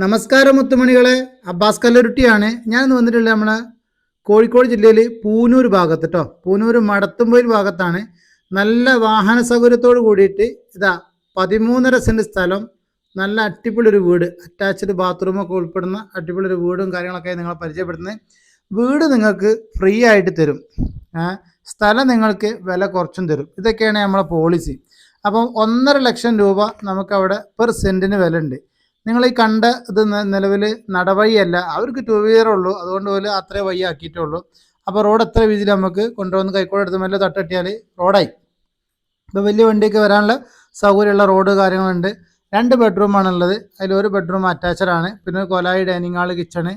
നമസ്കാരം മുത്തുമണികളെ. അബ്ബാസ് കല്ലുരുട്ടിയാണ് ഞാൻ ഇന്ന് വന്നിട്ടുള്ളത് നമ്മളെ കോഴിക്കോട് ജില്ലയിൽ പൂനൂർ ഭാഗത്ത് കേട്ടോ പൂനൂർ മടത്തുംപൊയിൽ ഭാഗത്താണ്. നല്ല വാഹന സൗകര്യത്തോട് കൂടിയിട്ട് ഇതാ പതിമൂന്നര സെന്റ് സ്ഥലം. നല്ല അടിപൊളി ഒരു വീട്. അറ്റാച്ച്ഡ് ബാത്റൂമൊക്കെ ഉൾപ്പെടുന്ന അടിപൊളി ഒരു വീടും കാര്യങ്ങളൊക്കെ നിങ്ങളെ പരിചയപ്പെടുത്തുന്നത്. വീട് നിങ്ങൾക്ക് ഫ്രീ ആയിട്ട് തരും. സ്ഥലം നിങ്ങൾക്ക് വില കുറച്ചും തരും. ഇതൊക്കെയാണ് നമ്മളെ പോളിസി അപ്പം ഒന്നര ലക്ഷം രൂപ നമുക്കവിടെ പെർ സെന്റിന് വില ഉണ്ട് നിങ്ങൾ ഈ കണ്ട ഇത് നിലവിൽ നടവഴിയല്ല. അവർക്ക് ടു വീലർ ഉള്ളൂ. അതുകൊണ്ട് പോലും അത്രേ വഴി ആക്കിയിട്ടുള്ളൂ അപ്പോൾ റോഡ് എത്ര വീതിയിൽ നമുക്ക് കൊണ്ടുവന്ന് കൈക്കോട് എടുത്ത് മെല്ലെ തട്ടിട്ടിയാൽ റോഡായി ഇപ്പോൾ വലിയ വണ്ടിക്ക് വരാനുള്ള സൗകര്യമുള്ള റോഡ് കാര്യങ്ങളുണ്ട്. രണ്ട് ബെഡ്റൂമാണുള്ളത് അതിൽ ഒരു ബെഡ്റൂം അറ്റാച്ചഡ് ആണ്. പിന്നെ കൊലായി ഡൈനിങ് ഹാൾ കിച്ചണ്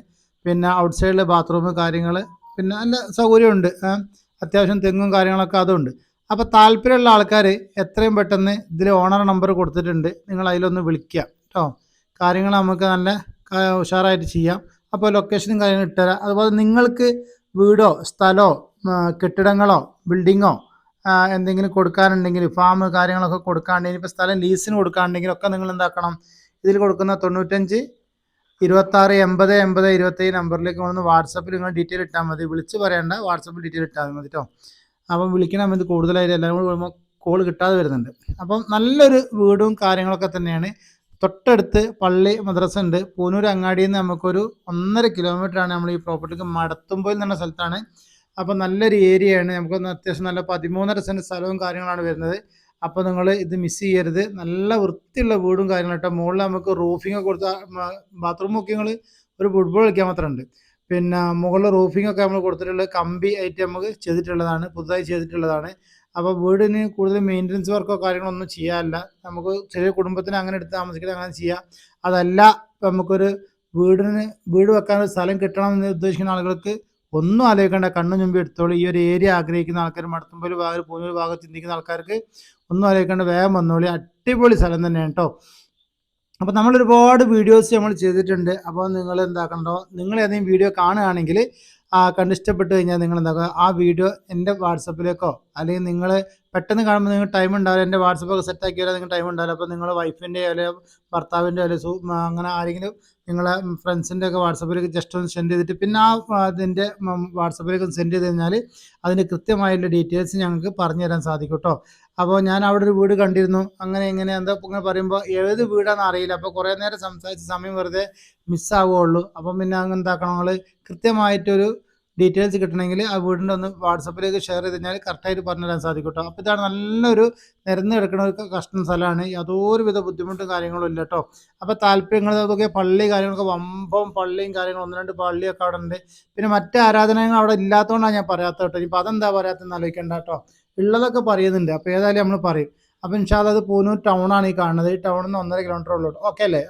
പിന്നെ ഔട്ട് സൈഡിൽ ബാത്റൂം കാര്യങ്ങൾ പിന്നെ നല്ല സൗകര്യമുണ്ട്. അത്യാവശ്യം തെങ്ങും കാര്യങ്ങളൊക്കെ അതുണ്ട്. അപ്പോൾ താല്പര്യമുള്ള ആൾക്കാർ എത്രയും പെട്ടെന്ന് ഇതിൽ ഓണർ നമ്പർ കൊടുത്തിട്ടുണ്ട്. നിങ്ങൾ അതിലൊന്ന് വിളിക്കുക കേട്ടോ കാര്യങ്ങൾ നമുക്ക് നല്ല ഉഷാറായിട്ട് ചെയ്യാം. അപ്പോൾ ലൊക്കേഷനും കാര്യങ്ങളും ഇട്ടുതരാം അതുപോലെ നിങ്ങൾക്ക് വീടോ സ്ഥലമോ കെട്ടിടങ്ങളോ ബിൽഡിങ്ങോ എന്തെങ്കിലും കൊടുക്കാനുണ്ടെങ്കിൽ ഫാം കാര്യങ്ങളൊക്കെ കൊടുക്കാണ്ടെങ്കിൽ ഇപ്പോൾ സ്ഥലം ലീസിന് കൊടുക്കാണ്ടെങ്കിലൊക്കെ നിങ്ങൾ എന്താക്കണം? ഇതിൽ കൊടുക്കുന്ന തൊണ്ണൂറ്റഞ്ച് ഇരുപത്താറ് എൺപത് എൺപത് ഇരുപത്തേഴ് നമ്പറിലേക്ക് വന്ന് വാട്സപ്പിൽ നിങ്ങൾ ഡീറ്റെയിൽ ഇട്ടാൽ മതി. വിളിച്ച് പറയേണ്ട വാട്സപ്പിൽ ഡീറ്റെയിൽ ഇട്ടാൽ മതി കേട്ടോ അപ്പം വിളിക്കണം ഇത് കൂടുതലായിട്ട് എല്ലാവരും കൂടി കോൾ കിട്ടാതെ വരുന്നുണ്ട്. അപ്പം നല്ലൊരു വീടും കാര്യങ്ങളൊക്കെ തന്നെയാണ്. തൊട്ടടുത്ത് പള്ളി മദ്രസ ഉണ്ട്. പൂനൂർ അങ്ങാടിയിൽ നിന്ന് നമുക്കൊരു ഒന്നര കിലോമീറ്ററാണ് നമ്മൾ ഈ പ്രോപ്പർട്ടിക്ക് മടത്തുമ്പോൾ എന്ന സ്ഥലത്താണ്. അപ്പോൾ നല്ലൊരു ഏരിയയാണ് നമുക്ക് അത്യാവശ്യം നല്ല പതിമൂന്നര സെന്റ് സ്ഥലവും കാര്യങ്ങളാണ് വരുന്നത്. അപ്പോൾ നിങ്ങൾ ഇത് മിസ് ചെയ്യരുത്. നല്ല വൃത്തിയുള്ള വീടും കാര്യങ്ങളും കേട്ടോ മുകളിൽ നമുക്ക് റൂഫിംഗ് ഒക്കെ കൊടുത്ത ബാത്റൂം ഒക്കെ നിങ്ങൾ ഒരു ഫുട്ബോൾ കളിക്കാൻ മാത്രമുണ്ട് പിന്നെ മുകളിൽ റൂഫിംഗ് ഒക്കെ നമ്മൾ കൊടുത്തിട്ടുള്ള കമ്പി ആയിട്ട് നമുക്ക് ചെയ്തിട്ടുള്ളതാണ് പുതുതായി ചെയ്തിട്ടുള്ളതാണ്. അപ്പോൾ വീടിന് കൂടുതൽ മെയിന്റനൻസ് വർക്കോ കാര്യങ്ങളോ ഒന്നും ചെയ്യാറില്ല. നമുക്ക് ചെറിയ കുടുംബത്തിന് അങ്ങനെ എടുത്ത് താമസിക്കാൻ അങ്ങനെ ചെയ്യാം. അതല്ല ഇപ്പം നമുക്കൊരു വീടിന് വീട് വെക്കാൻ ഒരു സ്ഥലം കിട്ടണം എന്ന് ഉദ്ദേശിക്കുന്ന ആളുകൾക്ക് ഒന്നും ആലോചിക്കേണ്ട. കണ്ണു ചുമ്പി എടുത്തോളൂ. ഈ ഒരു ഏരിയ ആഗ്രഹിക്കുന്ന ആൾക്കാർ മടത്തുമ്പോൾ ഭാഗം പൂഞ്ഞൊരു ഭാഗം ചിന്തിക്കുന്ന ആൾക്കാർക്ക് ഒന്നും ആലോചിക്കേണ്ട. വേഗം വന്നോളി. അടിപൊളി സ്ഥലം തന്നെയാണ് കേട്ടോ അപ്പോൾ നമ്മൾ ഒരുപാട് വീഡിയോസ് നമ്മൾ ചെയ്തിട്ടുണ്ട്. അപ്പോൾ നിങ്ങൾ എന്താക്കണ്ടോ നിങ്ങൾ ഏതെങ്കിലും വീഡിയോ കാണുകയാണെങ്കിൽ കണ്ട് ഇഷ്ടപ്പെട്ട് കഴിഞ്ഞാൽ നിങ്ങൾ എന്താക്കുക ആ വീഡിയോ എന്റെ വാട്സപ്പിലേക്കോ അല്ലെങ്കിൽ നിങ്ങൾ പെട്ടെന്ന് കാണുമ്പോൾ നിങ്ങൾക്ക് ടൈം ഉണ്ടാവില്ല. എന്റെ വാട്സപ്പൊക്കെ സെറ്റ് ആക്കിയാൽ നിങ്ങൾക്ക് ടൈം ഉണ്ടാവില്ല. അപ്പോൾ നിങ്ങൾ വൈഫിന്റെ അല്ലെങ്കിൽ ഭർത്താവിന്റെ അല്ലെങ്കിൽ അങ്ങനെ ആരെങ്കിലും നിങ്ങളെ ഫ്രണ്ട്സിന്റെ ഒക്കെ വാട്സപ്പിലേക്ക് ജസ്റ്റ് ഒന്ന് സെൻഡ് ചെയ്തിട്ട് പിന്നെ ആ ആ, അതിന്റെ വാട്സപ്പിലേക്ക് ഒന്ന് സെൻഡ് ചെയ്ത് കഴിഞ്ഞാൽ അതിന്റെ കൃത്യമായുള്ള ഡീറ്റെയിൽസ് ഞങ്ങൾക്ക് പറഞ്ഞു തരാൻ സാധിക്കും കേട്ടോ അപ്പോൾ ഞാൻ അവിടെ ഒരു വീട് കണ്ടിരുന്നു. അങ്ങനെ എങ്ങനെ എന്താ ഇങ്ങനെ പറയുമ്പോൾ ഏത് വീടാണെന്ന് അറിയില്ല. അപ്പോൾ കുറേ നേരം സംസാരിച്ച് സമയം വെറുതെ മിസ്സാവുകയുള്ളൂ അപ്പം പിന്നെ അങ്ങ് എന്താക്കണം നിങ്ങൾ കൃത്യമായിട്ടൊരു ഡീറ്റെയിൽസ് കിട്ടണമെങ്കിൽ ആ വീടിന്റെ ഒന്ന് വാട്സപ്പിലേക്ക് ഷെയർ ചെയ്ത് കഴിഞ്ഞാൽ കറക്റ്റായിട്ട് പറഞ്ഞു തരാൻ സാധിക്കും കേട്ടോ. അപ്പോൾ ഇതാണ് നല്ലൊരു നിരന്ന് കിടക്കുന്ന ഒരു കഷ്ടം സ്ഥലമാണ്. യാതൊരുവിധ ബുദ്ധിമുട്ടും കാര്യങ്ങളും ഇല്ല കേട്ടോ. അപ്പോൾ താല്പര്യങ്ങൾ അതൊക്കെ പള്ളി കാര്യങ്ങളൊക്കെ വമ്പം പള്ളിയും കാര്യങ്ങളും ഒന്ന് രണ്ട് പള്ളിയൊക്കെ അവിടെ ഉണ്ട്. പിന്നെ മറ്റ് ആരാധനകൾ അവിടെ ഇല്ലാത്തതുകൊണ്ടാണ് ഞാൻ പറയാത്തത് കേട്ടോ. ഇനിയിപ്പോൾ അതെന്താ പറയാത്തതെന്ന് ആലോചിക്കേണ്ട കേട്ടോ. ഉള്ളതൊക്കെ പറയുന്നുണ്ട്. അപ്പോൾ ഏതായാലും നമ്മൾ പറയും. അപ്പോൾ ഇൻഷാല്ല അത് പൂനൂർ ടൗണാണ് ഈ കാണുന്നത്. ഈ ടൗണിൽ നിന്ന് ഒന്നര കിലോമീറ്റർ ഉള്ളൂ ഓക്കെ അല്ലേ?